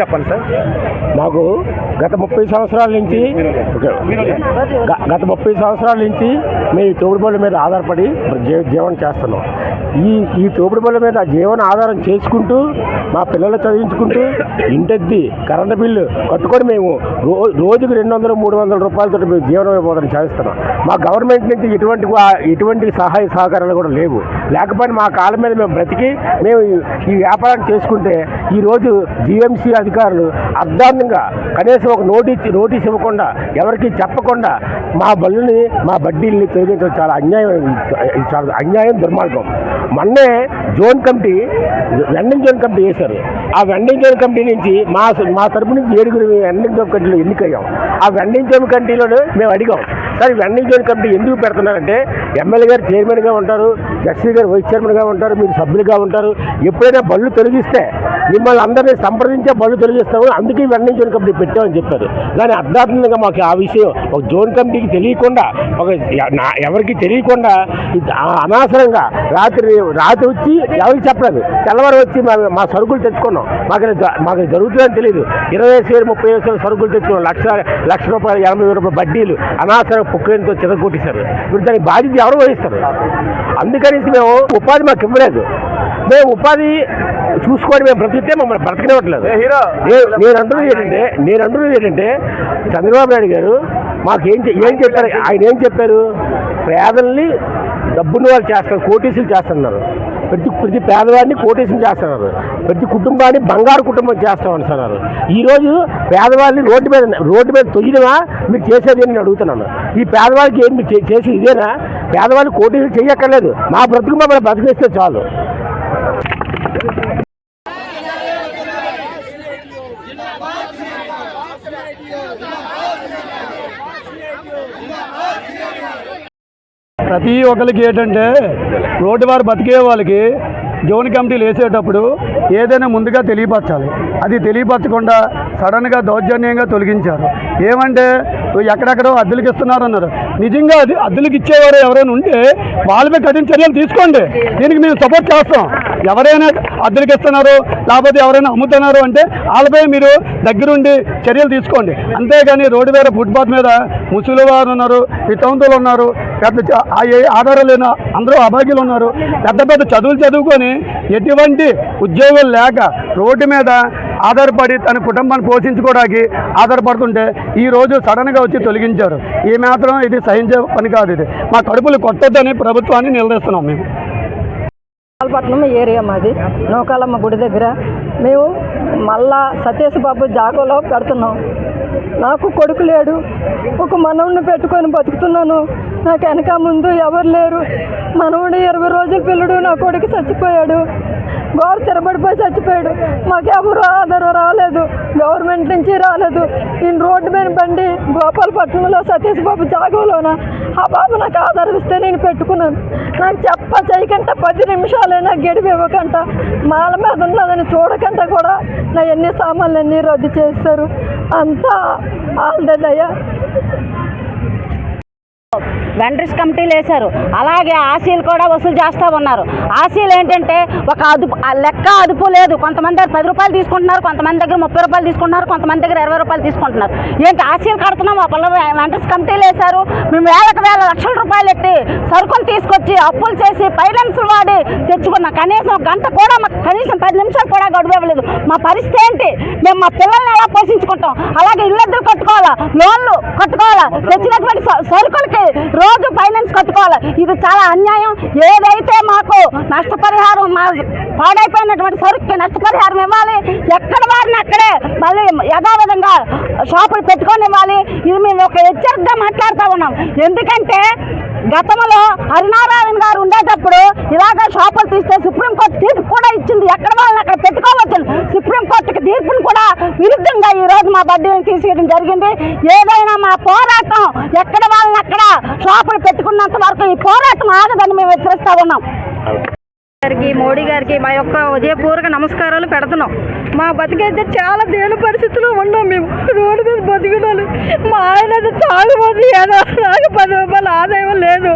చెప్పండి సార్. మాకు గత ముప్పై సంవత్సరాల నుంచి గత ముప్పై సంవత్సరాల నుంచి మీ ఈ మీద ఆధారపడి జీవనం చేస్తున్నాం. ఈ ఈ తోపుడు బళ్ళ మీద జీవన ఆధారం చేసుకుంటూ మా పిల్లలు చదివించుకుంటూ ఇంటద్ది కరెంటు బిల్లు కట్టుకొని మేము రో రోజుకు రెండు వందలు మూడు వందల రూపాయలతో మేము జీవన విమోదన చేస్తున్నాం మా గవర్నమెంట్ నుంచి ఎటువంటి ఇటువంటి ఎటువంటి సహాయ సహకారాలు కూడా లేవు. లేకపోతే మా కాళ్ళ మీద మేము బ్రతికి మేము ఈ- వ్యాపారం చేసుకుంటే ఈరోజు జిఎంసీ అధికారులు అర్ధాంతంగా కనీసం ఒక నోటీస్ నోటీస్ ఇవ్వకుండా ఎవరికి చెప్పకుండా మా బళ్ళని మా బడ్డీల్ని తొలగించడం చాలా అన్యాయం చాలా అన్యాయం దుర్మార్గం. మొన్నే zone committee vending zone committee చేశారు ఆ వెండింగ్ జోన్ కమిటీ నుంచి మా మా తరపు నుంచి ఏడుగురు వెండింగ్ జోన్ కమిటీలో ఎన్నికయ్యాం. ఆ వెండింగ్ జోన్ కమిటీలో మేము అడిగాం. కానీ వెండింగ్ జోన్ కమిటీ ఎందుకు పెడుతున్నారంటే ఎమ్మెల్యే గారు చైర్మన్గా ఉంటారు ఎస్సీ గారు వైస్ చైర్మన్గా ఉంటారు మీరు సభ్యులుగా ఉంటారు. ఎప్పుడైనా బళ్ళు తొలగిస్తే మిమ్మల్ని అందరినీ సంప్రదించే బళ్ళు తొలగిస్తాము అందుకే ఈ జోన్ కమిటీ పెట్టామని చెప్పారు. కానీ అర్థార్థంగా మాకు ఆ విషయం ఒక జోన్ కమిటీకి తెలియకుండా ఒక నా- ఎవరికి తెలియకుండా అనవసరంగా రాత్రి రాత్రి వచ్చి ఎవరికి చెప్పలేదు. తెల్లవారు వచ్చి మా మా సరుకులు తెచ్చుకున్నాం. మాకు మాకు జరుగుతుందని తెలియదు ఇరవై వేలు ముప్పై వేలు సరుకులు తెచ్చుకున్నాం. లక్ష లక్ష రూపాయలు ఎనభై వేల రూపాయలు బడ్డీలు అనవసరంగా పుక్కలతో చిరగొట్టేశారు ఇప్పుడు దానికి బాధ్యత ఎవరు వహిస్తారు? అందుకనేసి మేము ఉపాధి మాకు ఇవ్వలేదు. మేము ఉపాధి చూసుకొని మేము బ్రతికితే మమ్మల్ని బ్రతకనివ్వట్లేదు. నేను అంటున్నది ఏంటంటే నేను అంటున్నది ఏంటంటే చంద్రబాబు నాయుడు గారు మాకు ఏం ఏం చెప్పారు? ఆయన ఏం చెప్పారు? పేదల్ని డబ్బున్న వాళ్ళు చేస్తారు కోటీసులు చేస్తున్నారు. ప్రతి ప్రతి పేదవాడిని కోటేషన్ చేస్తున్నారు. ప్రతి కుటుంబాన్ని బంగారు కుటుంబం చేస్తామంటున్నారు ఈరోజు పేదవాళ్ళని రోడ్డు మీద రోడ్డు మీద తొయ్యడమా? మీరు చేసేది అని అడుగుతున్నాను. ఈ పేదవాళ్ళకి ఏం మీరు చే- ఇదేనా? పేదవాళ్ళు కోటీసులు చేయక్కర్లేదు. మా బ్రతుకు మమ్మల్ని బ్రతికేస్తే చాలు. ప్రతి ఒక్కరికి ఏంటంటే రోడ్డు వారు బతికే వాళ్ళకి జోన్ కమిటీలు వేసేటప్పుడు ఏదైనా ముందుగా తెలియపరచాలి. అది తెలియపరచకుండా సడన్గా దౌర్జన్యంగా తొలగించారు. ఏమంటే ఎక్కడెక్కడో అద్దెలకు ఇస్తున్నారు అన్నారు నిజంగా అది అద్దెలకు ఇచ్చేవారు ఎవరైనా ఉంటే వాళ్ళపై కఠిన చర్యలు తీసుకోండి. దీనికి మేము సపోర్ట్ చేస్తాం. ఎవరైనా అద్దెలకు ఇస్తున్నారు లేకపోతే ఎవరైనా అమ్ముతున్నారు అంటే వాళ్ళపై మీరు దగ్గరుండి చర్యలు తీసుకోండి. అంతేగాని రోడ్డు మీద ఫుట్పాత్ మీద ముసలి వారు ఉన్నారు వితంతులు ఉన్నారు పెద్ద ఏ ఆధారం లేని అందరూ అభాగ్యులు ఉన్నారు. పెద్ద పెద్ద చదువులు చదువుకొని ఎటువంటి ఉద్యోగం లేక రోడ్డు మీద ఆధారపడి తన కుటుంబాన్ని పోషించుకోవడానికి ఆధారపడుతుంటే ఈరోజు సడన్గా వచ్చి తొలగించారు. ఈ మాత్రం ఇది సహించే పని కాదు ఇది. మా కడుపులు కొట్టద్దని ప్రభుత్వాన్ని నిలదీస్తున్నాం మేము. పాల్పట్నం ఏరియా మాది. నూకాలమ్మ గుడి దగ్గర మేము మళ్ళా సతీష్ బాబు జాగోలో పెడుతున్నాం. నాకు కొడుకు లేడు. ఒక మనవుడిని పెట్టుకొని బతుకుతున్నాను. నాకు వెనక ముందు ఎవరు లేరు. మనవుడు ఇరవై రోజుల పిల్లడు నా కొడుకు చచ్చిపోయాడు. గోడ తిరబడిపోయి చచ్చిపోయాడు. మాకు ఎవరు ఆధారం రాలేదు. గవర్నమెంట్ నుంచి రాలేదు. నేను రోడ్డు మీద బండి గోపాలపట్నంలో సతీష్ బాబు జాగోలోన? ఆ బాబు నాకు ఆధారం ఇస్తే నేను పెట్టుకున్నాను. నాకు చెప్ప చేయకంట పది నిమిషాలైనా గడివి ఇవ్వకంట. మాల మీద ఉన్నదని చూడకంట కూడా నా ఎన్ని సామాన్లు అన్నీ రద్దు చేస్తారు అంతా ఆల్దయ్యా వెండర్స్ కమిటీలు వేశారు. అలాగే ఆశీలు కూడా వసూలు చేస్తూ ఉన్నారు. ఆశీలు ఏంటంటే ఒక అదుపు లెక్క అదుపు లేదు. కొంతమంది దగ్గర పది రూపాయలు తీసుకుంటున్నారు కొంతమంది దగ్గర ముప్పై రూపాయలు తీసుకుంటున్నారు కొంతమంది దగ్గర ఇరవై రూపాయలు తీసుకుంటున్నారు. ఏంటి ఆశీలు కడుతున్నాం? ఆ పిల్లలు వెండర్స్ కమిటీలు వేశారు. మేము వేలకు వేల లక్షల రూపాయలు ఎట్టి సరుకులు తీసుకొచ్చి అప్పులు చేసి ఫైనాన్సులు వాడి తెచ్చుకున్నాం. కనీసం గంట కూడా మాకు కనీసం పది నిమిషాలు కూడా గడువు ఇవ్వలేదు. మా పరిస్థితి ఏంటి? మేము మా పిల్లల్ని ఎలా పోషించుకుంటాం? అలాగే ఇళ్ళద్దరు కట్టుకోవాలా? లోన్లు కట్టుకోవాలా? తెచ్చినటువంటి స- కట్టి రోజు ఫైనాన్స్ కట్టుకోవాలి. ఇది చాలా అన్యాయం. ఏదైతే మాకు నష్టపరిహారం మా పాడైపోయినటువంటి సరుకుకి నష్టపరిహారం ఇవ్వాలి ఎక్కడ వారిని అక్కడే మళ్ళీ యథావిధంగా షాపులు పెట్టుకొని ఇవ్వాలి. ఇది మేము ఒక హెచ్చరికగా మాట్లాడుతూ ఉన్నాం. ఎందుకంటే గతంలో హరినారాయణ గారు ఉండేటప్పుడు ఇలాగ షాపులు తీస్తే సుప్రీంకోర్టు తీర్పు కూడా ఇచ్చింది. ఎక్కడ వాళ్ళని అక్కడ పెట్టుకోవచ్చు సుప్రీంకోర్టుకి తీర్పును కూడా విరుద్ధంగా ఈ రోజు మా బడ్డీని తీసేయడం జరిగింది. ఏదైనా మా పోరాటం ఎక్కడ వాళ్ళని అక్కడ షాపులు పెట్టుకున్నంత వరకు ఈ పోరాటం ఆగదని మేము హెచ్చరిస్తా ఉన్నాం. గారికి మోడీ గారికి మా యొక్క ఉదయపూర్వక నమస్కారాలు పెడుతున్నాం. మా బతికైతే చాలా దేని పరిస్థితుల్లో ఉన్నాం మేము. రోడ్డు మీద బతుకున్నాను మా ఆయన అయితే తాగుబోతు ఏదో నాకు పది రూపాయల ఆదాయం లేదు.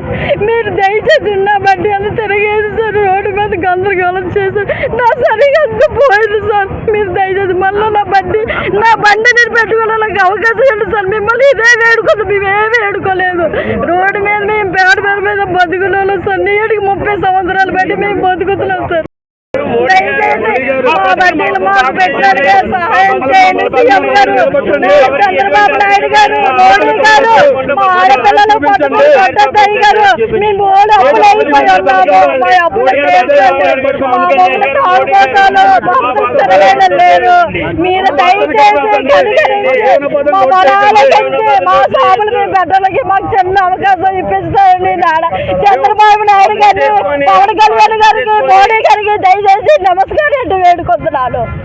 మీరు దయచేసి ఉన్న బట్టి అంత తిరిగేది సార్ రోడ్డు మీద గందరగోళం చేశారు. నా సరిగ్గా అంత పోయింది సార్. మీరు దయచేసి మళ్ళీ నా బండి నా బండి నేను పెట్టుకోవడానికి అవకాశం ఉంది సార్? మిమ్మల్ని ఇదే వేడుకోదు. మేమే వేడుకోలేదు. రోడ్డు మీద మేము పేడ మీద మీద బతుకున్నాం సార్. నీటికి ముప్పై సంవత్సరాలు బట్టి మేము బతుకుతున్నాం సార్. దయచేసి మాకు పెట్టడానికి సహాయం చేయండి. సీఎం గారు చంద్రబాబు నాయుడు గారు మోడీ గారు మా ఆడపిల్లలు గారు అప్పులు అయిపోయి మా అప్పులు లేరు మీరు దయచేసి మా పొలాలకి మా సాములు మీ బిడ్డలకి మాకు చిన్న అవకాశం ఇప్పిస్తారని నాడ చంద్రబాబు నాయుడు గారు పవన్ కళ్యాణ్ గారికి మోడీ గారికి దయచేసి నమస్కారం nanalo.